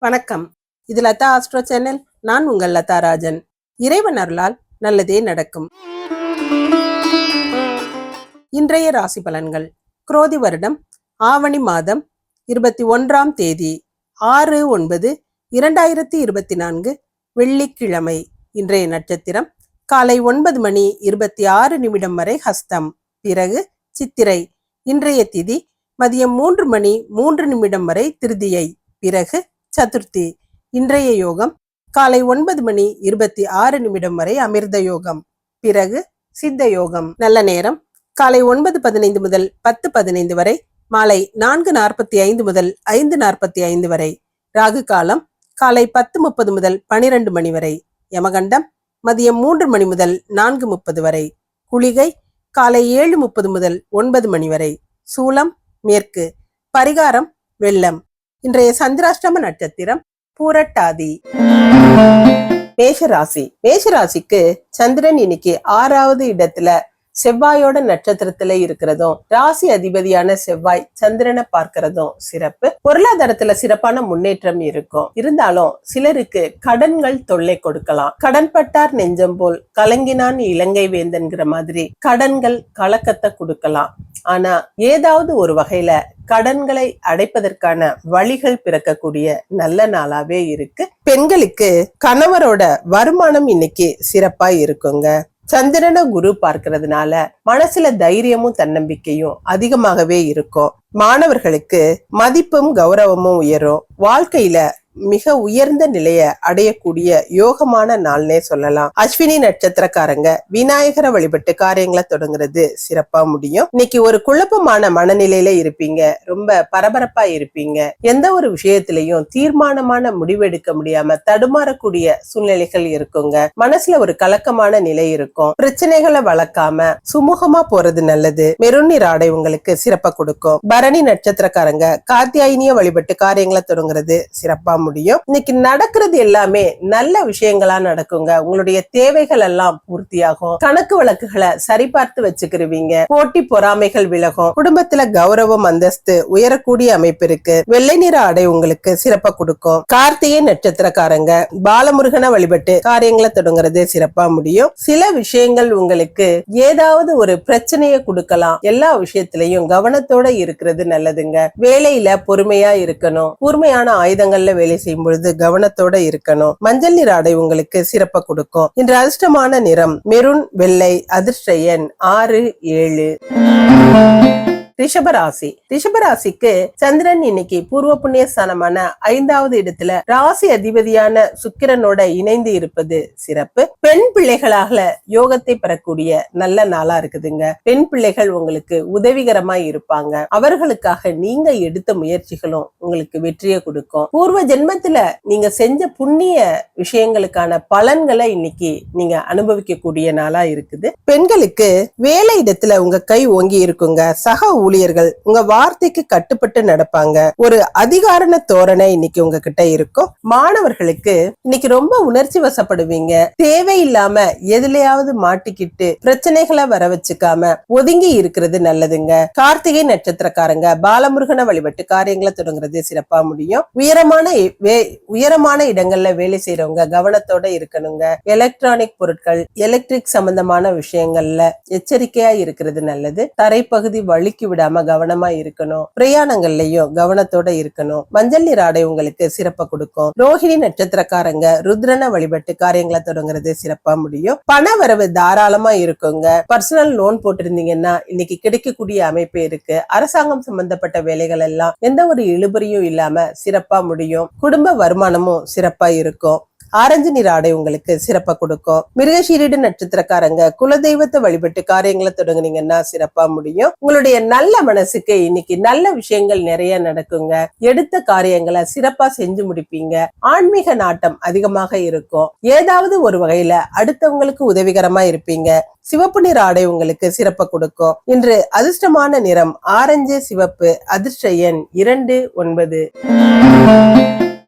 வணக்கம். இது Latha astro channel. நான் உங்கள் லதா ராஜன். இறைவன் அருளால் நல்லதே நடக்கும். இன்றைய ராசி பலன்கள். குரோதி வருடம் ஆவணி மாதம் இருபத்தி ஒன்றாம் தேதி ஆறு ஒன்பது இரண்டாயிரத்தி இருபத்தி நான்கு வெள்ளிக்கிழமை. இன்றைய நட்சத்திரம் காலை ஒன்பது மணி இருபத்தி ஆறு நிமிடம் வரை ஹஸ்தம். பிறகு சித்திரை. இன்றைய திதி மதியம் மூன்று மணி மூன்று நிமிடம் வரை திருதியை. பிறகு சதுர்த்தி இன்றைய யோகம் காலை ஒன்பது மணி இருபத்தி ஆறு நிமிடம் வரை அமிர்த யோகம். பிறகு சித்த யோகம். நல்ல நேரம் காலை ஒன்பது பதினைந்து முதல் பத்து பதினைந்து வரை மாலை நான்கு நாற்பத்தி ஐந்து முதல் ஐந்து நாற்பத்தி ஐந்து வரை. ராகு காலம் காலை பத்து முப்பது முதல் பனிரெண்டு மணி வரை. யமகண்டம் மதியம் மூன்று மணி முதல் நான்கு முப்பது வரை. குளிகை காலை ஏழு முப்பது முதல் ஒன்பது மணி வரை. சூலம் மேற்கு. பரிகாரம் வெள்ளம் இன்றைய சந்திராஷ்டம நட்சத்திரம் பூரட்டாதி. மேஷராசி. மேஷராசிக்கு சந்திரன் இன்னைக்கு ஆறாவது இடத்துல செவ்வாயோட நட்சத்திரத்துல இருக்கிறதும் ராசி அதிபதியான செவ்வாய் சந்திரனை பார்க்கிறதும் சிறப்பு. பொருளாதாரத்துல சிறப்பான முன்னேற்றம் இருக்கும். இருந்தாலும் சிலருக்கு கடன்கள் தொல்லை கொடுக்கலாம். கடன்பட்டார் நெஞ்சம் போல் கலங்கினான் இலங்கை வேந்தன்கிற மாதிரி கடன்கள் கலக்கத்தை கொடுக்கலாம். ஆனா ஏதாவது ஒரு வகையில கடன்களை அடைப்பதற்கான வழிகள் பிறக்கக்கூடிய நல்ல நாளாவே இருக்கு. பெண்களுக்கு கணவரோட வருமானம் இன்னைக்கு சிறப்பா இருக்குங்க. சந்திரனை குரு பார்க்கறதுனால மனசுல தைரியமும் தன்னம்பிக்கையும் அதிகமாகவே இருக்கும். மாணவர்களுக்கு மதிப்பும் கௌரவமும் உயரும். வாழ்க்கையில மிக உயர்ந்த நிலைய அடையக்கூடிய யோகமான நாள்னே சொல்லலாம். அஸ்வினி நட்சத்திரக்காரங்க விநாயகரை வழிபட்டு காரியங்களை தொடங்குறது சிறப்பா முடியும். இன்னைக்கு ஒரு குழப்பமான மனநிலையில இருப்பீங்க. ரொம்ப பரபரப்பா இருப்பீங்க. எந்த ஒரு விஷயத்திலையும் தீர்மானமான முடிவெடுக்க முடியாம தடுமாறக்கூடிய சூழ்நிலைகள் இருக்குங்க. மனசுல ஒரு கலக்கமான நிலை இருக்கும். பிரச்சனைகளை வளர்க்காம சுமூகமா போறது நல்லது. மெருநீர் ஆடை உங்களுக்கு சிறப்பா கொடுக்கும். பரணி நட்சத்திரக்காரங்க காத்தியாயினிய வழிபட்டு காரியங்களை தொடங்குறது சிறப்பா முடியும். இன்னைக்கு நடக்கிறது எல்லாமே நல்ல விஷயங்களா நடக்குங்க. உங்களுடைய தேவைகள் எல்லாம் பூர்த்தியாகும். கணக்கு வழக்குகளை சரிபார்த்து வச்சுக்கிருவீங்க. போட்டி பொறாமைகள் விலகும். குடும்பத்துல கௌரவம் அந்தஸ்து உயரக்கூடிய அமைப்பு இருக்கு. வெள்ளை நிற ஆடை உங்களுக்கு சிறப்பா கொடுக்கும். கார்த்திகை நட்சத்திரக்காரங்க பாலமுருகனை வழிபட்டு காரியங்களை தொடங்குறதே சிறப்பா முடியும். சில விஷயங்கள் உங்களுக்கு ஏதாவது ஒரு பிரச்சனையை கொடுக்கலாம். எல்லா விஷயத்திலையும் கவனத்தோட இருக்கிறது நல்லதுங்க. வேலையில பொறுமையா இருக்கணும். கூர்மையான ஆயுதங்கள்ல வேலை செய்யும் பொழுது கவனத்தோட இருக்கணும். மஞ்சள் நிற ஆடை உங்களுக்கு சிறப்ப கொடுக்கும். இன்று அதிர்ஷ்டமான நிறம் மெருன் வெள்ளை அதிர்ஷ்ட எண் ஆறு ஏழு. ரிஷபராசி. ரிஷபராசிக்கு சந்திரன் இன்னைக்கு பூர்வ புண்ணிய ஸ்தானமான ஐந்தாவது இடத்துல ராசி அதிபதியான சுக்கிரனோட இணைந்து இருப்பது சிறப்பு. பெண் பிள்ளைகளாக யோகத்தை பெறக்கூடிய நல்ல நாளா இருக்குதுங்க. பெண் பிள்ளைகள் உங்களுக்கு உதவிகரமா இருப்பாங்க. அவர்களுக்காக நீங்க எடுத்த முயற்சிகளும் உங்களுக்கு வெற்றியை கொடுக்கும். பூர்வ ஜென்மத்துல நீங்க செஞ்ச புண்ணிய விஷயங்களுக்கான பலன்களை இன்னைக்கு நீங்க அனுபவிக்கக்கூடிய நாளா இருக்குது. பெண்களுக்கு வேலை இடத்துல உங்க கை ஓங்கி இருக்குங்க. சக ஊழியர்கள் உங்க வார்த்தைக்கு கட்டுப்பட்டு நடப்பாங்க. ஒரு அதிகாரண தோரணை இன்னைக்கு உங்ககிட்ட இருக்கும். மாணவர்களுக்கு இன்னைக்கு ரொம்ப உணர்ச்சி வசப்படுவீங்க. தேவையில்லாம எதுலயாவது மாட்டிக்கிட்டு பிரச்சனைகளை வர வச்சுக்காம ஒதுங்கி இருக்கிறது நல்லதுங்க. கார்த்திகை நட்சத்திரக்காரங்க பாலமுருகனை வழிபட்டு காரியங்களை தொடங்குறது சிறப்பா முடியும். உயரமான வே- உயரமான இடங்கள்ல வேலை செய்யறவங்க கவனத்தோட இருக்கணுங்க. எலக்ட்ரானிக் பொருட்கள் எலக்ட்ரிக் சம்பந்தமான விஷயங்கள்ல எச்சரிக்கையா இருக்கிறது நல்லது. தரைப்பகுதி வழுக்கி விடாம கவனமா இருக்கணும். பிரயாணங்கள்லயும் கவனத்தோட இருக்கணும். மஞ்சள் நீர் ஆடை உங்களுக்கு சிறப்ப கொடுக்கும். ரோஹிணி நட்சத்திரக்காரங்க ருத்ரனை வழிபட்டு காரியங்களை தொடங்குறது சிறப்பா முடியும். பண வரவு தாராளமா இருக்குங்க. பர்சனல் லோன் போட்டிருந்தீங்கன்னா இன்னைக்கு கிடைக்கக்கூடிய அமைப்பு இருக்கு. அரசாங்கம் சம்பந்தப்பட்ட வேலைகள் எல்லாம் எந்த ஒரு இழுபறியும் இல்லாம சிறப்பா முடியும். குடும்ப வருமானமும் சிறப்பா இருக்கும். ஆரஞ்சு நிற ஆடை உங்களுக்கு சிறப்பா கொடுக்கும். மிருகஷீரிடு நட்சத்திரக்காரங்க குலதெய்வத்தை வழிபட்டு காரியங்களை தொடங்குனீங்கன்னா சிறப்பா முடியும். உங்களுடைய நல்ல மனசுக்கு இன்னைக்கு நல்ல விஷயங்கள் நிறைய நடக்குங்க. எடுத்த காரியங்களை சிறப்பா செஞ்சு முடிப்பீங்க. ஆன்மீக நாட்டம் அதிகமாக இருக்கும். ஏதாவது ஒரு வகையில அடுத்தவங்களுக்கு உதவிகரமா இருப்பீங்க. சிவப்பு நிற ஆடை உங்களுக்கு சிறப்ப கொடுக்கும். இன்று அதிர்ஷ்டமான நிறம் ஆரஞ்சு சிவப்பு அதிர்ஷ்ட எண் இரண்டு ஒன்பது.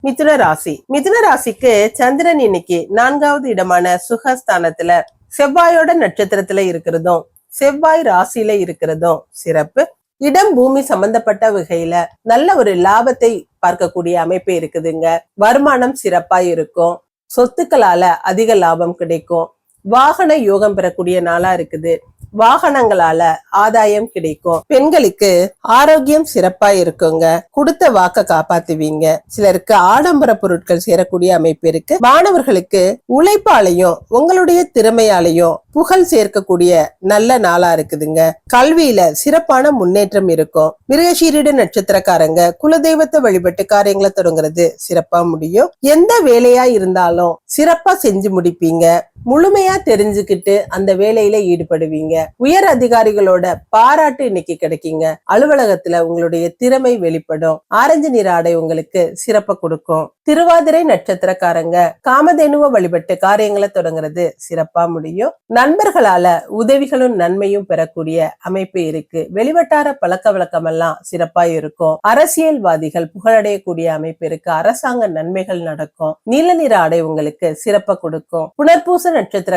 மிதுன ராசி. மிதுன ராசிக்கு சந்திரன் இன்னைக்கு நான்காவது இடமான சுகஸ்தானத்துல செவ்வாயோட நட்சத்திரத்துல இருக்கிறதும் செவ்வாய் ராசியில இருக்கிறதும் சிறப்பு. இடம் பூமி சம்பந்தப்பட்ட வகையில நல்ல ஒரு லாபத்தை பார்க்கக்கூடிய அமைப்பு இருக்குதுங்க. வருமானம் சிறப்பா இருக்கும். சொத்துக்களால அதிக லாபம் கிடைக்கும். வாகன யோகம் பெறக்கூடிய நாளா இருக்குது. வாகனங்களால ஆதாயம் கிடைக்கும். பெண்களுக்கு ஆரோக்கியம் சிறப்பா இருக்குங்க. கொடுத்த வாக்க காப்பாத்துவீங்க. சிலருக்கு ஆடம்பர பொருட்கள் சேரக்கூடிய அமைப்பு இருக்கு. மாணவர்களுக்கு உழைப்பாலையும் உங்களுடைய திறமையாலையும் புகழ் சேர்க்கக்கூடிய நல்ல நாளா இருக்குதுங்க. கல்வியில சிறப்பான முன்னேற்றம் இருக்கும். மிருகசீரிட நட்சத்திரக்காரங்க குலதெய்வத்தை வழிபட்டு காரியங்களை தொடங்குறது சிறப்பா முடியும். எந்த வேலையா இருந்தாலும் சிறப்பா செஞ்சு முடிப்பீங்க. முழுமையா தெரிஞ்சுக்கிட்டு அந்த வேலையில ஈடுபடுவீங்க. உயர் அதிகாரிகளோட பாராட்டு இன்னைக்கு கிடைக்குங்க. அலுவலகத்துல உங்களுடைய திறமை வெளிப்படும். ஆரஞ்சு நிற ஆடை உங்களுக்கு சிறப்ப கொடுக்கும். திருவாதிரை நட்சத்திரக்காரங்க காமதேனுவ வழிபட்டு காரியங்களை தொடங்குறது சிறப்பா முடியும். நண்பர்களால உதவிகளும் நன்மையும் பெறக்கூடிய அமைப்பு இருக்கு. வெளிவட்டார பழக்க வழக்கம் எல்லாம் சிறப்பா இருக்கும். அரசியல்வாதிகள் புகழடையக்கூடிய அமைப்பு இருக்கு. அரசாங்க நன்மைகள் நடக்கும். நீல நிற ஆடை உங்களுக்கு சிறப்ப கொடுக்கும். புனர்பூச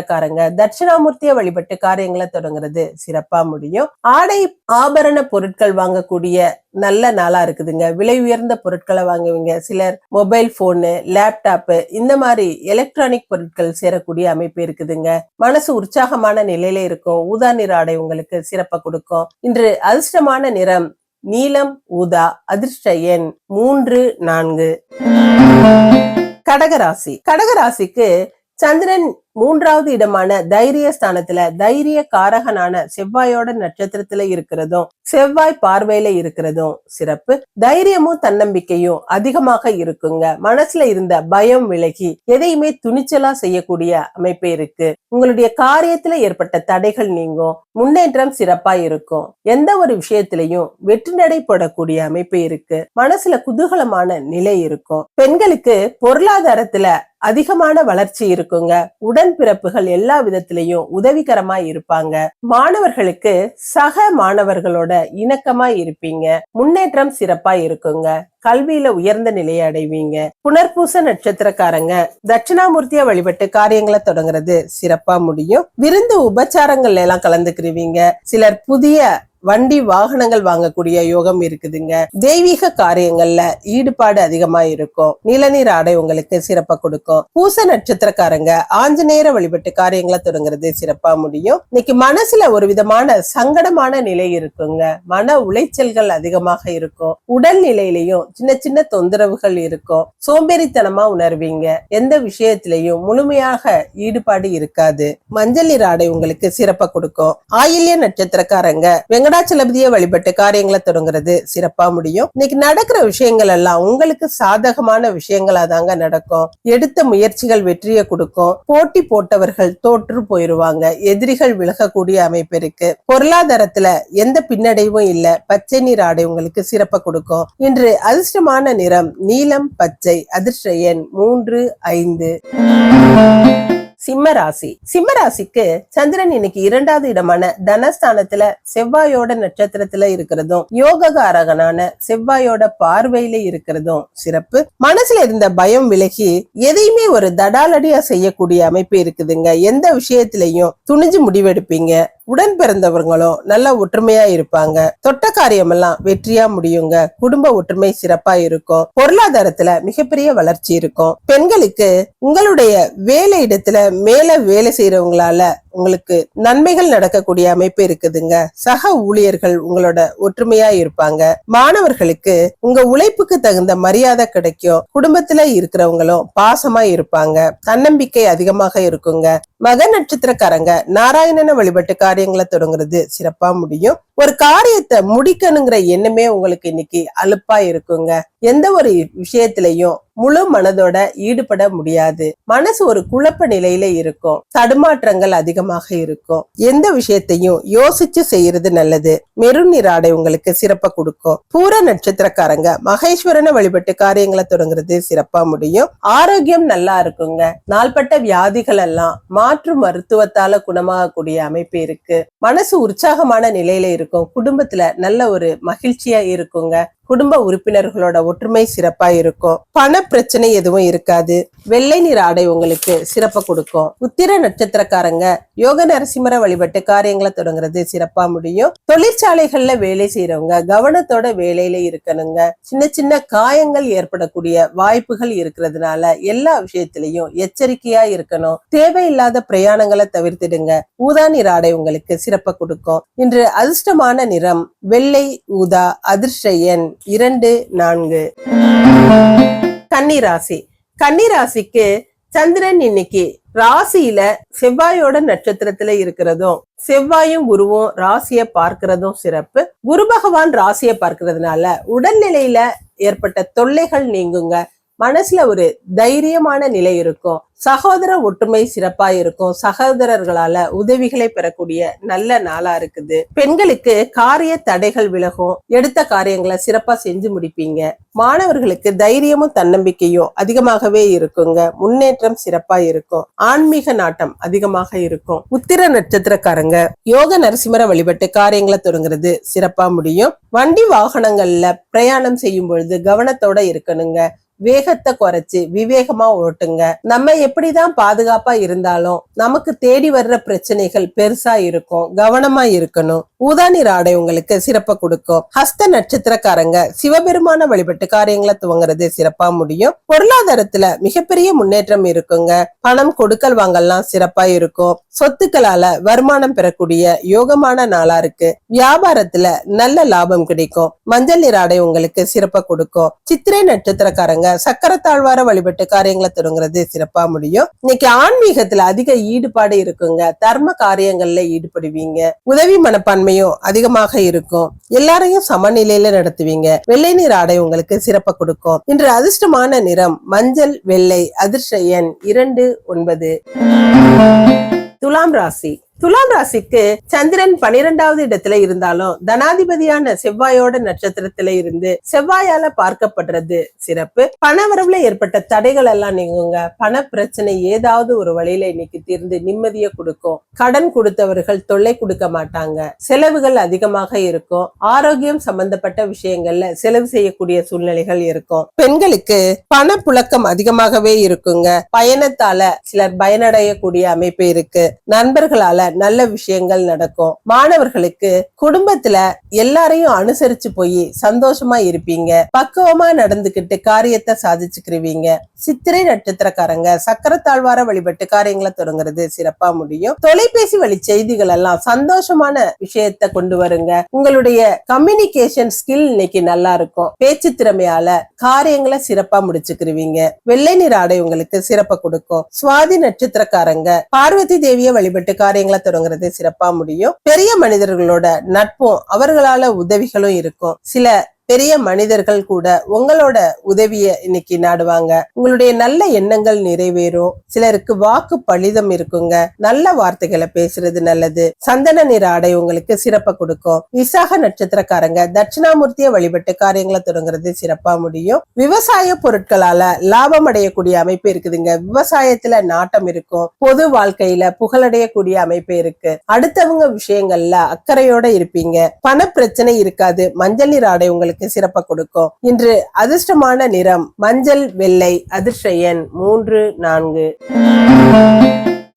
நட்சத்திரக்காரங்க தட்சிணாமூர்த்தியை வழிபட்டு காரியங்களை தொடங்குறது சிறப்பா முடியும். ஆடை ஆபரண பொருட்கள் வாங்கக்கூடிய நல்ல நாளா இருக்குதுங்க. விலை உயர்ந்த பொருட்களை வாங்குவீங்க. சிலர் மொபைல் போனு லேப்டாப் இந்த மாதிரி எலக்ட்ரானிக் பொருட்கள் சேரக்கூடிய அமைப்பு இருக்குதுங்க. மனசு உற்சாகமான நிலையில இருக்கும். ஊதா நிற ஆடை உங்களுக்கு சிறப்பை கொடுக்கும். இன்று அதிர்ஷ்டமான நிறம் நீலம் ஊதா அதிர்ஷ்ட எண் மூன்று நான்கு. கடகராசி. கடகராசிக்கு சந்திரன் மூன்றாவது இடமான தைரிய ஸ்தானத்துல தைரிய காரகனான செவ்வாயோட நட்சத்திரத்துல இருக்கிறதும் செவ்வாய் பார்வையில இருக்கிறதும் சிறப்பு. தைரியமும் தன்னம்பிக்கையும் அதிகமாக இருக்குங்க. மனசுல இருந்த பயம் விலகி எதையுமே துணிச்சலா செய்யக்கூடிய அமைப்பு இருக்கு. உங்களுடைய காரியத்துல ஏற்பட்ட தடைகள் நீங்கும். முன்னேற்றம் சிறப்பா இருக்கும். எந்த ஒரு விஷயத்திலையும் வெற்றி நடைபடக்கூடிய அமைப்பு இருக்கு. மனசுல குதூகலமான நிலை இருக்கும். பெண்களுக்கு பொருளாதாரத்துல அதிகமான வளர்ச்சி இருக்குங்க. உடன்பிறப்புகள் எல்லா விதத்திலையும் உதவிகரமா இருப்பாங்க. மாணவர்களுக்கு சக மாணவர்களோட இணக்கமா இருப்பீங்க. முன்னேற்றம் சிறப்பா இருக்குங்க. கல்வியில உயர்ந்த நிலையை அடைவீங்க. புனர்பூச நட்சத்திரக்காரங்க தட்சிணாமூர்த்திய வழிபட்டு காரியங்களை தொடங்குறது சிறப்பா முடியும். விருந்து உபச்சாரங்கள்ல எல்லாம் கலந்துக்கிருவீங்க. சிலர் புதிய வண்டி வாகனங்கள் வாங்கக்கூடிய யோகம் இருக்குதுங்க. தெய்வீக காரியங்கள்ல ஈடுபாடு அதிகமா இருக்கும். நிலநீர் ஆடை உங்களுக்கு சிறப்பா கொடுக்கும். பூச நட்சத்திரக்காரங்க ஆஞ்சநேயர வழிபட்டு காரியங்களை தொடங்குறது சிறப்பா முடியும். இன்னைக்கு மனசுல ஒரு விதமான சங்கடமான நிலை இருக்குங்க. மன உளைச்சல்கள் அதிகமாக இருக்கும். உடல் நிலையிலையும் சின்ன சின்ன தொந்தரவுகள் இருக்கும். சோம்பேறித்தனமா உணர்வீங்க. எந்த விஷயத்திலையும் முழுமையாக ஈடுபாடு இருக்காது. மஞ்சள் நீர் ஆடை உங்களுக்கு சிறப்பா கொடுக்கும். ஆயில்ய நட்சத்திரக்காரங்க கடாச்சலபதியை வழிபட்டு காரியங்களை தொடங்குறது சிறப்பா முடியும். இன்னைக்கு நடக்கிற விஷயங்கள் எல்லாம் உங்களுக்கு சாதகமான விஷயங்களா தாங்க நடக்கும். எடுத்த முயற்சிகள் வெற்றியை கொடுக்கும். போட்டி போட்டவர்கள் தோற்று போயிருவாங்க. எதிரிகள் விலகக்கூடிய அமைப்பு இருக்கு. பொருளாதாரத்துல எந்த பின்னடைவும் இல்ல. பச்சை நீர் ஆடை உங்களுக்கு சிறப்பா கொடுக்கும். இன்று அதிர்ஷ்டமான நிறம் நீலம் பச்சை அதிர்ஷ்ட எண் மூன்று ஐந்து. சிம்ம ராசி. சிம்ம ராசிக்கு சந்திரன் இன்னைக்கு இரண்டாவது இடமான தனஸ்தானத்துல செவ்வாயோட நட்சத்திரத்துல இருக்கிறதும் யோககாரகனான செவ்வாயோட பார்வையில இருக்கிறதும் சிறப்பு. மனசுல இருந்த பயம் விலகி எதையுமே ஒரு தடாலடியா செய்யக்கூடிய அமைப்பு இருக்குதுங்க. எந்த விஷயத்திலையும் துணிஞ்சு முடிவெடுப்பீங்க. உடன் பிறந்தவர்களும் நல்ல ஒற்றுமையா இருப்பாங்க. தொட்ட காரியம் எல்லாம் வெற்றியா முடியுங்க. குடும்ப ஒற்றுமை சிறப்பா இருக்கும். பொருளாதாரத்துல மிகப்பெரிய வளர்ச்சி இருக்கும். பெண்களுக்கு உங்களுடைய வேலை இடத்துல மேலே வேலை செய்கிறவங்களால உங்களுக்கு நன்மைகள் நடக்கக்கூடிய அமைப்பு இருக்குதுங்க. சக ஊழியர்கள் உங்களோட ஒற்றுமையா இருப்பாங்க. மாணவர்களுக்கு உங்க உழைப்புக்கு தகுந்த மரியாதை கிடைக்கும். குடும்பத்துல இருக்கிறவங்களும் பாசமா இருப்பாங்க. தன்னம்பிக்கை அதிகமாக இருக்குங்க. மக நட்சத்திரக்காரங்க நாராயணனை வழிபட்டு காரியங்களை தொடங்குறது சிறப்பா முடியும். ஒரு காரியத்தை முடிக்கணுங்கிற எண்ணமே உங்களுக்கு இன்னைக்கு அலுப்பா இருக்குங்க. எந்த ஒரு விஷயத்திலையும் முழு மனதோட ஈடுபட முடியாது. மனசு ஒரு குழப்ப நிலையில இருக்கும். தடுமாற்றங்கள் அதிகமாக இருக்கும். எந்த விஷயத்தையும் யோசிச்சு செய்யறது நல்லது. மெருன் உங்களுக்கு சிறப்பா கொடுக்கும். பூர நட்சத்திரக்காரங்க மகேஸ்வரனை வழிபட்டு காரியங்களை தொடங்குறது சிறப்பா முடியும். ஆரோக்கியம் நல்லா இருக்குங்க. நாள்பட்ட வியாதிகள் எல்லாம் மாற்று மருத்துவத்தால குணமாகக்கூடிய அமைப்பு இருக்கு. மனசு உற்சாகமான நிலையில இருக்கும். குடும்பத்துல நல்ல ஒரு மகிழ்ச்சியா இருக்குங்க. குடும்ப உறுப்பினர்களோட ஒற்றுமை சிறப்பா இருக்கும். பண பிரச்சனை எதுவும் இருக்காது. வெள்ளை நிற ஆடை உங்களுக்கு சிறப்பை கொடுக்கும். உத்திர நட்சத்திரக்காரங்க யோக நரசிம்மர வழிபட்டு காரியங்களை தொடங்குறது சிறப்பா முடியும். தொழிற்சாலைகள்ல வேலை செய்யறவங்க கவனத்தோட வேலையில இருக்கணுங்க. சின்ன சின்ன காயங்கள் ஏற்படக்கூடிய வாய்ப்புகள் இருக்கிறதுனால எல்லா விஷயத்திலையும் எச்சரிக்கையா இருக்கணும். தேவையில்லாத பிரயாணங்களை தவிர்த்திடுங்க. ஊதா நிற ஆடை உங்களுக்கு சிறப்ப கொடுக்கும். இன்று அதிர்ஷ்டமான நிறம் வெள்ளை ஊதா அதிர்ஷ்ட எண். இரண்டு நான்கு. கன்னிராசி. கன்னிராசிக்கு சந்திரன் இன்னைக்கு ராசியில செவ்வாயோட நட்சத்திரத்துல இருக்கிறதும் செவ்வாயும் குருவும் ராசியை பார்க்கிறதும் சிறப்பு. குரு பகவான் ராசியை பார்க்கறதுனால உடல்நிலையில ஏற்பட்ட தொல்லைகள் நீங்குங்க. மனசுல ஒரு தைரியமான நிலை இருக்கும். சகோதர ஒற்றுமை சிறப்பா இருக்கும். சகோதரர்களால உதவிகளை பெறக்கூடிய நல்ல நாளா இருக்குது. பெண்களுக்கு காரிய தடைகள் விலகும். எடுத்த காரியங்களை சிறப்பா செஞ்சு முடிப்பீங்க. மாணவர்களுக்கு தைரியமும் தன்னம்பிக்கையும் அதிகமாகவே இருக்குங்க. முன்னேற்றம் சிறப்பா இருக்கும். ஆன்மீக நாட்டம் அதிகமாக இருக்கும். உத்திர நட்சத்திரக்காரங்க யோக நரசிம்மர வழிபட்டு காரியங்களை தொடங்குறது சிறப்பா முடியும். வண்டி வாகனங்கள்ல பிரயாணம் செய்யும் பொழுது கவனத்தோட இருக்கணுங்க. வேகத்தை குறைச்சு விவேகமா ஓட்டுங்க. நம்ம எப்படிதான் பாதுகாப்பா இருந்தாலும் நமக்கு தேடி வர்ற பிரச்சனைகள் பெருசா இருக்கும் கவனமா இருக்கணும். ஊதானி ராடை உங்களுக்கு சிறப்பை கொடுக்கும். ஹஸ்த நட்சத்திரக்காரங்க சிவபெருமான வழிபட்டு காரியங்களை துவங்குறது சிறப்பா முடியும். பொருளாதாரத்துல மிகப்பெரிய முன்னேற்றம் இருக்குங்க. பணம் கொடுக்கல் வாங்கல்லாம் சிறப்பா இருக்கும். சொத்துக்களால வருமானம் பெறக்கூடிய யோகமான நாளா இருக்கு. வியாபாரத்துல நல்ல லாபம் கிடைக்கும். மஞ்சள் நீர் உங்களுக்கு சிறப்பை கொடுக்கும். சித்திரை நட்சத்திரக்காரங்க சக்கரத்தாழ்வார வழிபட்டு காரியங்களை தொடங்குறது சிறப்பா முடியும். இன்னைக்கு ஆன்மீகத்துல அதிக ஈடுபாடு இருக்குங்க. தர்ம காரியங்கள்ல ஈடுபடுவீங்க. உதவி மனப்பான்மையும் அதிகமாக இருக்கும். எல்லாரையும் சமநிலையில நடத்துவீங்க. வெள்ளை நீர் ஆடை உங்களுக்கு சிறப்பை கொடுக்கும். இன்று அதிர்ஷ்டமான நிறம் மஞ்சள் வெள்ளை அதிர்ஷ்ட எண் இரண்டு ஒன்பது. துலாம் ராசி. துலாம் ராசிக்கு சந்திரன் பனிரெண்டாவது இடத்துல இருந்தாலும் தனாதிபதியான செவ்வாயோட நட்சத்திரத்துல இருந்து செவ்வாயால பார்க்கப்படுறது சிறப்பு. பணவரவுல ஏற்பட்ட தடைகள் எல்லாம் நீங்குங்க. பண பிரச்சனை ஏதாவது ஒரு வழியில இன்னைக்கு தீர்ந்து நிம்மதியை கொடுக்கும். கடன் கொடுத்தவர்கள் தொல்லை கொடுக்க மாட்டாங்க. செலவுகள் அதிகமாக இருக்கும். ஆரோக்கியம் சம்பந்தப்பட்ட விஷயங்கள்ல செலவு செய்யக்கூடிய சூழ்நிலைகள் இருக்கும். பெண்களுக்கு பண புழக்கம் அதிகமாகவே இருக்குங்க. பயணத்தால சிலர் பயனடையக்கூடிய அமைப்பு இருக்கு. நண்பர்களால நல்ல விஷயங்கள் நடக்கும். மாணவர்களுக்கு குடும்பத்துல எல்லாரையும் அனுசரிச்சு போய் சந்தோஷமா இருப்பீங்க. பக்குவமா நடந்துகிட்டு காரியத்தை சாதிச்சுக்கிருவீங்க. சித்திரை நட்சத்திரக்காரங்க சக்கரத்தாழ்வார வழிபட்டு காரியங்களை தொடங்குறது சிறப்பா முடியும். தொலைபேசி வழி செய்திகள் எல்லாம் சந்தோஷமான விஷயத்தை கொண்டு வருங்க. உங்களுடைய கம்யூனிகேஷன் ஸ்கில் இன்னைக்கு நல்லா இருக்கும். பேச்சு திறமையால காரியங்களை சிறப்பா முடிச்சுக்கிருவீங்க. வெள்ளை நிற ஆடை உங்களுக்கு சிறப்பை கொடுக்கும். சுவாதி நட்சத்திரக்காரங்க பார்வதி தேவியை வழிபட்டு காரியங்களை தொடங்குறது சிறப்பா முடியும். பெரிய மனிதர்களோட நட்பும் அவர்களால உதவிகளும் இருக்கும். சில பெரிய மனிதர்கள் கூட உங்களோட உதவிய இன்னைக்கு நாடுவாங்க. உங்களுடைய நல்ல எண்ணங்கள் நிறைவேறும். சிலருக்கு வாக்கு பலிதம் இருக்குங்க. நல்ல வார்த்தைகளை பேசுறது நல்லது. சந்தன நிற ஆடை உங்களுக்கு சிறப்பை கொடுக்கும். விசாக நட்சத்திரக்காரங்க தட்சிணாமூர்த்திய வழிபட்டு காரியங்களை தொடங்குறது சிறப்பா முடியும். விவசாய பொருட்களால லாபம் அடையக்கூடிய அமைப்பு இருக்குதுங்க. விவசாயத்துல நாட்டம் இருக்கும். பொது வாழ்க்கையில புகழடையக்கூடிய அமைப்பு இருக்கு. அடுத்தவங்க விஷயங்கள்ல அக்கறையோட இருப்பீங்க. பண பிரச்சனை இருக்காது. மஞ்சள் நீர் ஆடை உங்களுக்கு சிறப்பை கொடுக்கும். இன்று அதிர்ஷ்டமான நிறம் மஞ்சள் வெள்ளை அதிர்ஷ்ட எண் மூன்று நான்கு.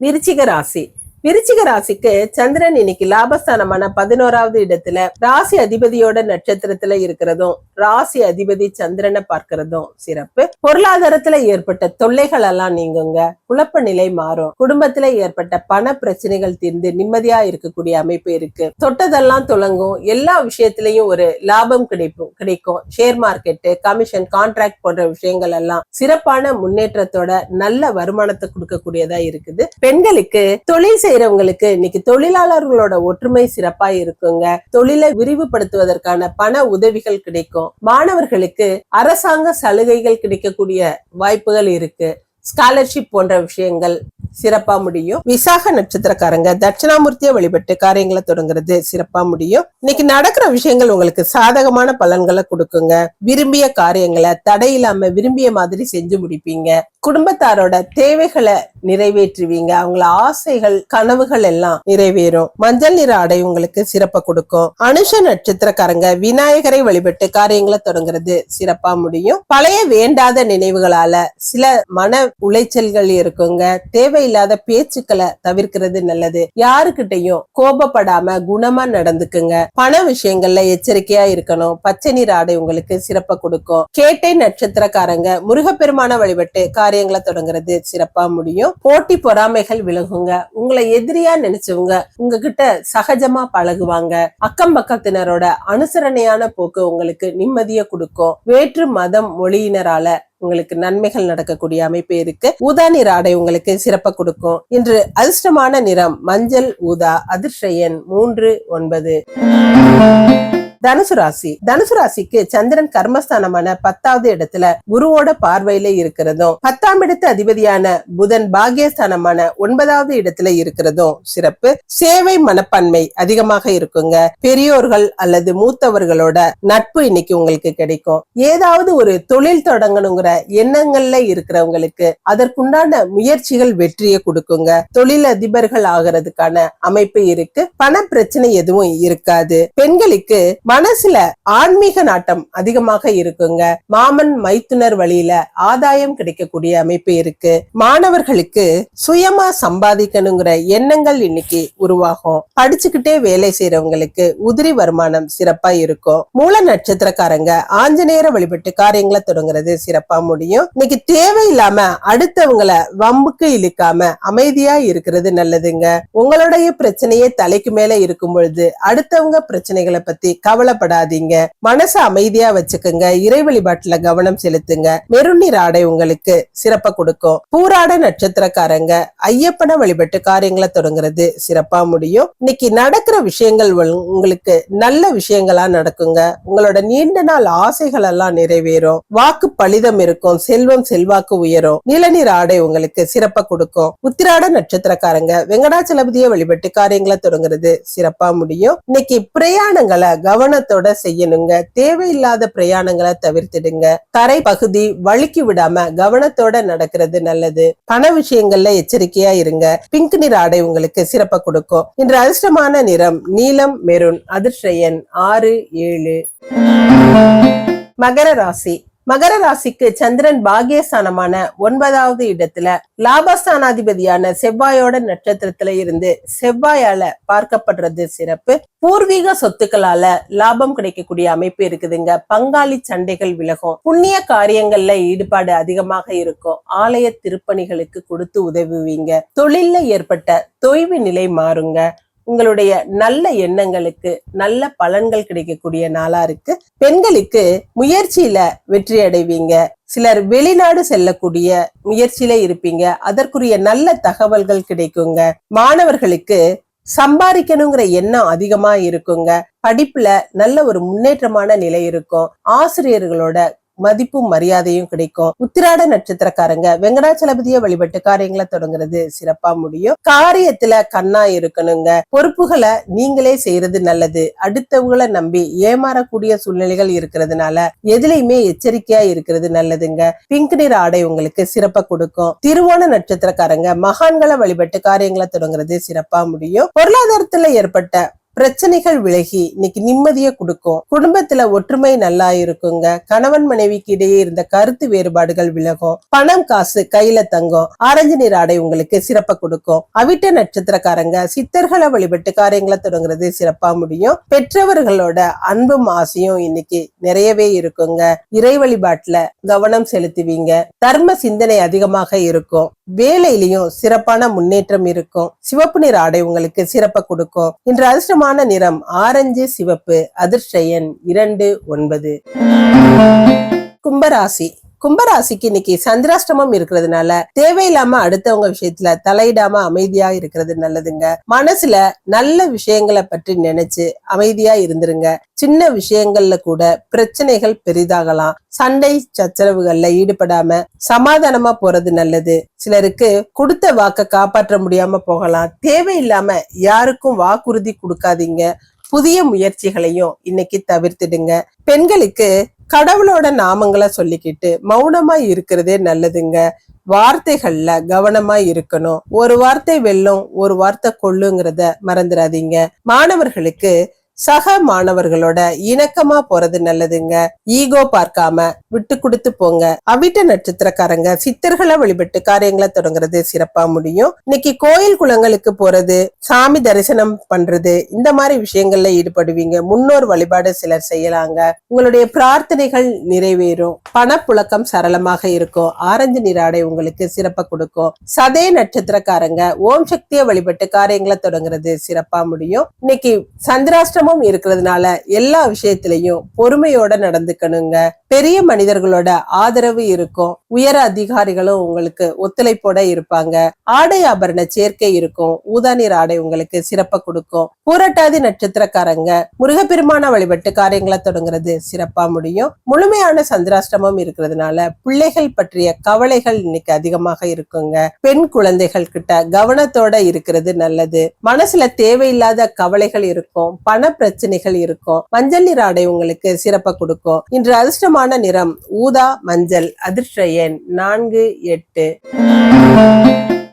விருச்சிக ராசி. விருச்சிக ராசிக்கு சந்திரன் இன்னைக்கு லாபஸ்தானமான பதினோராவது இடத்துல ராசி அதிபதியோட நட்சத்திரத்துல இருக்கிறதும் ராசி அதிபதி சந்திரனை பார்க்கிறதும் சிறப்பு. பொருளாதாரத்துல ஏற்பட்ட தொல்லைகள் எல்லாம் நீங்குங்க. குழப்ப நிலை மாறும். குடும்பத்துல ஏற்பட்ட பண பிரச்சனைகள் தீர்ந்து நிம்மதியா இருக்கக்கூடிய அமைப்பு இருக்கு. தொட்டதெல்லாம் துளங்கும். எல்லா விஷயத்திலையும் ஒரு லாபம் கிடைக்கும் கிடைக்கும். ஷேர் மார்க்கெட்டு கமிஷன் கான்ட்ராக்ட் போன்ற விஷயங்கள் எல்லாம் சிறப்பான முன்னேற்றத்தோட நல்ல வருமானத்தை கொடுக்கக்கூடியதா இருக்குது. பெண்களுக்கு தொழில் செய்யறவங்களுக்கு இன்னைக்கு தொழிலாளர்களோட ஒற்றுமை சிறப்பா இருக்குங்க. தொழிலை விரிவுபடுத்துவதற்கான பண உதவிகள் கிடைக்கும். மாணவர்களுக்கு அரசாங்க சலுகைகள் கிடைக்கக்கூடிய வாய்ப்புகள் இருக்கு. ஸ்காலர்ஷிப் போன்ற விஷயங்கள் சிறப்பா முடியும். விசாக நட்சத்திரக்காரங்க தட்சிணாமூர்த்தியை வழிபட்டு காரியங்களை தொடங்குறது சிறப்பா முடியும். இன்னைக்கு நடக்கிற விஷயங்கள் உங்களுக்கு சாதகமான பலன்களை கொடுக்குங்க. விரும்பிய காரியங்களை தடையில்லாம விரும்பிய மாதிரி செஞ்சு முடிப்பீங்க. குடும்பத்தாரோட தேவைகளை நிறைவேற்றுவீங்க. அவங்கள ஆசைகள் கனவுகள் எல்லாம் நிறைவேறும். மஞ்சள் நிற ஆடை உங்களுக்கு சிறப்பை கொடுக்கும். அனுஷ நட்சத்திரக்காரங்க விநாயகரை வழிபட்டு காரியங்களை தொடங்குறது சிறப்பா முடியும். பழைய வேண்டாத நினைவுகளால சில மன உளைச்சல்கள் இருக்குங்க. தேவை தேவையில்லாத பேச்சுக்களை தவிர்க்கிறது நல்லது. யாருக்கிட்டையும் கோபப்படாம குணமா நடந்துக்குங்க. பண விஷயங்கள்ல எச்சரிக்கையா இருக்கணும். பச்சை நீர் ஆடை உங்களுக்கு சிறப்ப கொடுக்கும். கேட்டை நட்சத்திரக்காரங்க முருகப்பெருமான வழிபட்டு காரியங்களை தொடங்குறது சிறப்பா முடியும். போட்டி பொறாமைகள் விலகுங்க. உங்களை எதிரியா நினைச்சவங்க உங்ககிட்ட சகஜமா பழகுவாங்க. அக்கம் பக்கத்தினரோட அனுசரணையான போக்கு உங்களுக்கு நிம்மதியை கொடுக்கும். வேற்று மதம் மொழியினரால உங்களுக்கு நன்மைகள் நடக்கக்கூடிய அமைப்பு இருக்கு. ஊதா நிற ஆடை உங்களுக்கு சிறப்ப கொடுக்கும். இன்று அதிர்ஷ்டமான நிறம் மஞ்சள் ஊதா அதிர்ஷ்ட எண் மூன்று ஒன்பது. தனுசு ராசி. தனுசு ராசிக்கு சந்திரன் கர்மஸ்தானமான பத்தாவது இடத்துல குருவோட பார்வையில இருக்கிறதும் பத்தாம் இடத்து அதிபதியான புதன் பாகியஸ்தானமான ஒன்பதாவது இடத்துல இருக்கிறதும் சிறப்பு. சேவை மனப்பான்மை அதிகமாக இருக்குங்க. பெரியோர்கள் அல்லது மூத்தவர்களோட நட்பு இன்னைக்கு உங்களுக்கு கிடைக்கும். ஏதாவது ஒரு தொழில் தொடங்கணுங்கிற எண்ணங்கள்ல இருக்கிறவங்களுக்கு அதற்குண்டான முயற்சிகள் வெற்றியை கொடுக்குங்க. தொழில் அதிபர்கள் ஆகிறதுக்கான அமைப்பு இருக்கு. பண பிரச்சனை எதுவும் இருக்காது. பெண்களுக்கு மனசுல ஆன்மீக நாட்டம் அதிகமாக இருக்குங்க. மாமன் மைத்துனர் வழியில ஆதாயம் கிடைக்கக்கூடிய அமைப்பு இருக்கு. மாணவர்களுக்கு சுயமா சம்பாதிக்கணுங்கிற எண்ணங்கள் இன்னைக்கு உருவாகும். படிச்சுக்கிட்டே வேலை செய்யறவங்களுக்கு உதிரி வருமானம் சிறப்பா இருக்கும். மூல நட்சத்திரக்காரங்க ஆஞ்சநேயரை வழிபட்டு காரியங்களை தொடங்குறது சிறப்பா முடியும். இன்னைக்கு தேவையில்லாம அடுத்தவங்களை வம்புக்கு இழுக்காம அமைதியா இருக்கிறது நல்லதுங்க. உங்களுடைய பிரச்சனையே தலைக்கு மேல இருக்கும் பொழுது அடுத்தவங்க பிரச்சனைகளை பத்தி கவலைப்படாதீங்க. மனசை அமைதியா வச்சுக்கோங்க. இறை வழிபாட்டுல கவனம் செலுத்துங்க. மெருநீர் ஆடை உங்களுக்கு சிறப்பா கொடுக்கும். பூராட நட்சத்திரக்காரங்க ஐயப்பனை வழிபட்டு காரியங்களை தொடங்குறது சிறப்பா முடியும். இன்னைக்கு நடக்கிற விஷயங்கள் உங்களுக்கு நல்ல விஷயங்களா நடக்குங்க. உங்களோட நீண்ட நாள் ஆசைகள் எல்லாம் நிறைவேறும். வாக்கு பலிதம் இருக்கும். செல்வம் செல்வாக்கு உயரும். நிலநீர் ஆடை உங்களுக்கு சிறப்பா கொடுக்கும். உத்திராட நட்சத்திரக்காரங்க வெங்கடாச்சலபதியை வழிபட்டு காரியங்களை தொடங்குறது சிறப்பா முடியும். இன்னைக்கு பிரயாணங்களை கவனம் கவனத்தோட செய்யணுங்க. தேவையில்லாத பிரயாணங்களை தவிர்த்திடுங்க. தரை பகுதி வழுக்கி விடாம கவனத்தோட நடக்கிறது நல்லது. பண விஷயங்கள்ல எச்சரிக்கையா இருங்க. பிங்க் நிற ஆடை உங்களுக்கு சிறப்பை கொடுக்கும். இன்று அதிர்ஷ்டமான நிறம் நீலம் மெருன். அதிர்ஷ்ட எண் ஆறு ஏழு. மகர ராசி. மகர ராசிக்கு சந்திரன் பாகியஸ்தானமான ஒன்பதாவது இடத்துல லாபஸ்தானாதிபதியான செவ்வாயோட நட்சத்திரத்துல இருந்து செவ்வாயால பார்க்கப்படுறது சிறப்பு. பூர்வீக சொத்துக்களால லாபம் கிடைக்கக்கூடிய அமைப்பு இருக்குதுங்க. பங்காளி சண்டைகள் விலகும். புண்ணிய காரியங்கள்ல ஈடுபாடு அதிகமாக இருக்கும். ஆலய திருப்பணிகளுக்கு கொடுத்து உதவுவீங்க. தொழில்ல ஏற்பட்ட தொய்வு நிலை மாறுங்க. உங்களுடைய நல்ல எண்ணங்களுக்கு நல்ல பலன்கள் கிடைக்கக்கூடிய நாளா இருக்கு. பெண்களுக்கு முயற்சியில வெற்றி அடைவீங்க. சிலர் வெளிநாடு செல்லக்கூடிய முயற்சியில இருப்பீங்க. அதற்குரிய நல்ல தகவல்கள் கிடைக்குங்க. மாணவர்களுக்கு சம்பாதிக்கணுங்கிற எண்ணம் அதிகமா இருக்குங்க. படிப்புல நல்ல ஒரு முன்னேற்றமான நிலை இருக்கும். ஆசிரியர்களோட மதிப்பும் மரியாதையும் கிடைக்கும். உத்திராட நட்சத்திரக்காரங்க வெங்கடாச்சலபதியை வழிபட்டு காரியங்களை தொடங்குறது சிறப்பா முடியும். காரியத்துல கண்ணா இருக்கணுங்க. பொறுப்புகளை நீங்களே செய்யறது நல்லது. அடுத்தவங்களை நம்பி ஏமாறக்கூடிய சூழ்நிலைகள் இருக்கிறதுனால எதுலையுமே எச்சரிக்கையா இருக்கிறது நல்லதுங்க. பிங்க் நிற ஆடை உங்களுக்கு சிறப்பா கொடுக்கும். திருவோண நட்சத்திரக்காரங்க மகான்களை வழிபட்டு காரியங்களை தொடங்குறது சிறப்பா முடியும். பொருளாதாரத்துல ஏற்பட்ட பிரச்சனைகள் விலகி இன்னைக்கு நிம்மதியை கொடுக்கும். குடும்பத்துல ஒற்றுமை நல்லா இருக்குங்க. கணவன் மனைவிக்கு இடையே இருந்த கருத்து வேறுபாடுகள் விலகும். பணம் காசு கையில தங்கும் ஆரஞ்சு நிற ஆடை உங்களுக்கு சிறப்ப கொடுக்கும். அவிட்ட நட்சத்திரக்காரங்க சித்தர்களை வழிபட்டு காரியங்களை தொடங்குறது சிறப்பா முடியும். பெற்றவர்களோட அன்பும் ஆசையும் இன்னைக்கு நிறையவே இருக்குங்க. இறை வழிபாட்டுல கவனம் செலுத்துவீங்க. தர்ம சிந்தனை அதிகமாக இருக்கும். வேலையிலையும் சிறப்பான முன்னேற்றம் இருக்கும். சிவப்பு நிற ஆடை உங்களுக்கு சிறப்ப கொடுக்கும். இன்று அதிர்ஷ்டமான நிறம். ஆரஞ்சு சிவப்பு அதிர்ஷயன் இரண்டு ஒன்பது. கும்பராசி. கும்பராசிக்கு இன்னைக்கு சந்திராஷ்டமம் இருக்கிறதுனால தேவையில்லாம அடுத்தவங்க விஷயத்துல தலையிடாம அமைதியா இருக்கிறது நல்லதுங்க. மனசுல நல்ல விஷயங்களை பற்றி நினைச்சு அமைதியா இருந்துருங்க. சின்ன விஷயங்கள்ல கூட பிரச்சனைகள் பெரிதாகலாம். சண்டை சச்சரவுகள்ல ஈடுபடாம சமாதானமா போறது நல்லது. சிலருக்கு கொடுத்த வாக்க காப்பாற்ற முடியாம போகலாம். தேவையில்லாம யாருக்கும் வாக்குறுதி கொடுக்காதீங்க. புதிய முயற்சிகளையும் இன்னைக்கு தவிர்த்துடுங்க. பெண்களுக்கு கடவுளோட நாமங்களை சொல்லிக்கிட்டு மௌனமா இருக்கிறதே நல்லதுங்க. வார்த்தைகள்ல கவனமா இருக்கணும். ஒரு வார்த்தை வெல்லும் ஒரு வார்த்தை கொள்ளுங்கிறத மறந்துடாதீங்க மாணவர்களுக்கு சக மாணவர்களோட இணக்கமா போறது நல்லதுங்க. ஈகோ பார்க்காம விட்டு கொடுத்து போங்க. அவிட்ட நட்சத்திரக்காரங்க சித்தர்களை வழிபட்டு காரியங்களை தொடங்குறது சிறப்பா முடியும். இன்னைக்கு கோயில் குளங்களுக்கு போறது சாமி தரிசனம் பண்றது இந்த மாதிரி விஷயங்கள்ல ஈடுபடுவீங்க. முன்னோர் வழிபாடு சிலர் செய்யலாங்க. உங்களுடைய பிரார்த்தனைகள் நிறைவேறும். பணப்புழக்கம் சரளமாக இருக்கும். ஆரஞ்சு நீராடை உங்களுக்கு சிறப்பா கொடுக்கும். சதே நட்சத்திரக்காரங்க ஓம் சக்தியை வழிபட்டு காரியங்களை தொடங்குறது சிறப்பா முடியும். இன்னைக்கு சந்திராஷ்டம் சந்திராஷ்டமம் இருக்கிறதுனால எல்லா விஷயத்திலையும் பொறுமையோட நடந்துக்கணுங்க. பெரிய மனிதர்களோட ஆதரவு இருக்கும். உயர அதிகாரிகளும் உங்களுக்கு ஒத்துழைப்போட இருப்பாங்க. ஆடை ஆபரண சேர்க்கை இருக்கும். ஊதாநீர் ஆடை உங்களுக்கு சிறப்பா கொடுக்கும். பூரட்டாதி நட்சத்திரக்காரங்க முருகப்பெருமான வழிபட்டு காரியங்களை தொடங்குறது சிறப்பா முடியும். முழுமையான சந்திராஷ்டமம் இருக்கிறதுனால பிள்ளைகள் பற்றிய கவலைகள் இன்னைக்கு அதிகமாக இருக்குங்க. பெண் குழந்தைகள் கிட்ட கவனத்தோட இருக்கிறது நல்லது. மனசுல தேவையில்லாத கவலைகள் இருக்கும். பண பிரச்சனைகள் இருக்கும். மஞ்சள் நீர் ஆடை உங்களுக்கு சிறப்பா கொடுக்கும். இன்று அதிர்ஷ்டமான நிறம் ஊதா மஞ்சள் அதிர்ஷ்ட எண் நான்கு எட்டு.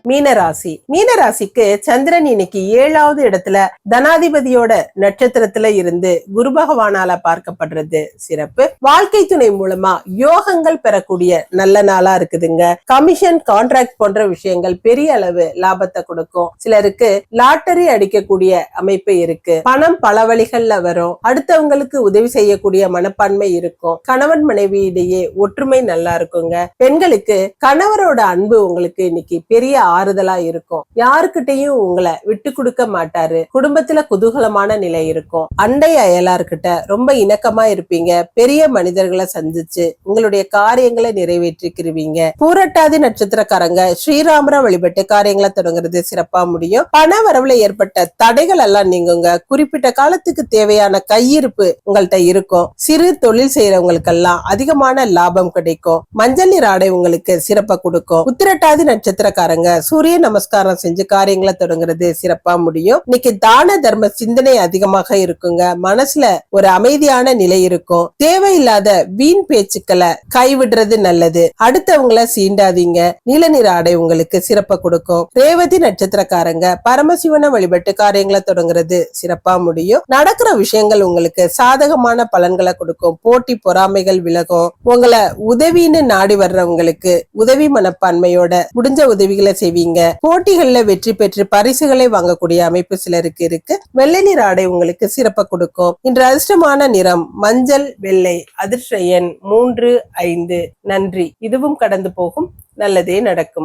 மீனராசி. மீனராசிக்கு சந்திரன் இன்னைக்கு ஏழாவது இடத்துல தனாதிபதியோட நட்சத்திரத்துல இருந்து குரு பகவானால பார்க்கப்படுறது சிறப்பு. வாழ்க்கை துணை மூலமா யோகங்கள் பெறக்கூடிய நல்ல நாளா இருக்குதுங்க. கமிஷன் கான்ட்ராக்ட் போன்ற விஷயங்கள் பெரிய அளவு லாபத்தை கொடுக்கும். சிலருக்கு லாட்டரி அடிக்கக்கூடிய அமைப்பு இருக்கு. பணம் பல வழிகள்ல வரும். அடுத்தவங்களுக்கு உதவி செய்யக்கூடிய மனப்பான்மை இருக்கும். கணவன் மனைவி இடையே ஒற்றுமை நல்லா இருக்குங்க. பெண்களுக்கு கணவரோட அன்பு உங்களுக்கு இன்னைக்கு பெரிய ஆறுதலா இருக்கும். யாருக்கிட்டையும் உங்களை விட்டு கொடுக்க மாட்டாரு. குடும்பத்துல குதூகலமான நிலை இருக்கும். அண்டை அயலார்கிட்ட ரொம்ப இணக்கமா இருப்பீங்க. பெரிய மனிதர்களை சந்திச்சு உங்களுடைய காரியங்களை நிறைவேற்றிக்கிருவீங்க. பூரட்டாதி நட்சத்திரக்காரங்க ஸ்ரீராமரா வழிபட்டு காரியங்களை தொடங்குறது சிறப்பா முடியும். பண வரவுல ஏற்பட்ட தடைகள் எல்லாம் நீங்குங்க. குறிப்பிட்ட காலத்துக்கு தேவையான கையிருப்பு உங்கள்கிட்ட இருக்கும். சிறு தொழில் செய்யறவங்களுக்கெல்லாம் அதிகமான லாபம் கிடைக்கும். மஞ்சள் நீர் ஆடை உங்களுக்கு சிறப்பா கொடுக்கும். உத்திரட்டாதி நட்சத்திரக்காரங்க சூரிய நமஸ்காரம் செஞ்சு காரியங்களை தொடங்குறது சிறப்பா முடியும். இன்னைக்கு தான தர்ம சிந்தனை அதிகமாக இருக்குங்க. மனசுல ஒரு அமைதியான நிலை இருக்கும். தேவையில்லாத வீண் பேச்சுக்களை கைவிடுறது நல்லது. அடுத்தவங்கள சீண்டாதீங்க. நீல நிற ஆடை உங்களுக்கு சிறப்பை கொடுக்கும். ரேவதி நட்சத்திரக்காரங்க பரமசிவனை வழிபட்டு காரியங்களை தொடங்குறது சிறப்பா முடியும். நடக்கிற விஷயங்கள் உங்களுக்கு சாதகமான பலன்களை கொடுக்கும். போட்டி பொறாமைகள் விலகும். உங்களை உதவின்னு நாடி வர்றவங்களுக்கு உதவி மனப்பான்மையோட முடிஞ்ச உதவிகளை செய்வீங்க. போட்டிகள்ல வெற்றி பெற்று பரிசுகளை வாங்கக்கூடிய அமைப்பு சிலருக்கு இருக்கு. வெள்ளை நிற ஆடை உங்களுக்கு சிறப்பா கொடுக்கும். இன்று அதிர்ஷ்டமான நிறம் மஞ்சள் வெள்ளை அதிர்ஷ்ட எண் மூன்று ஐந்து. நன்றி. இதுவும் கடந்து போகும். நல்லதே நடக்கும்.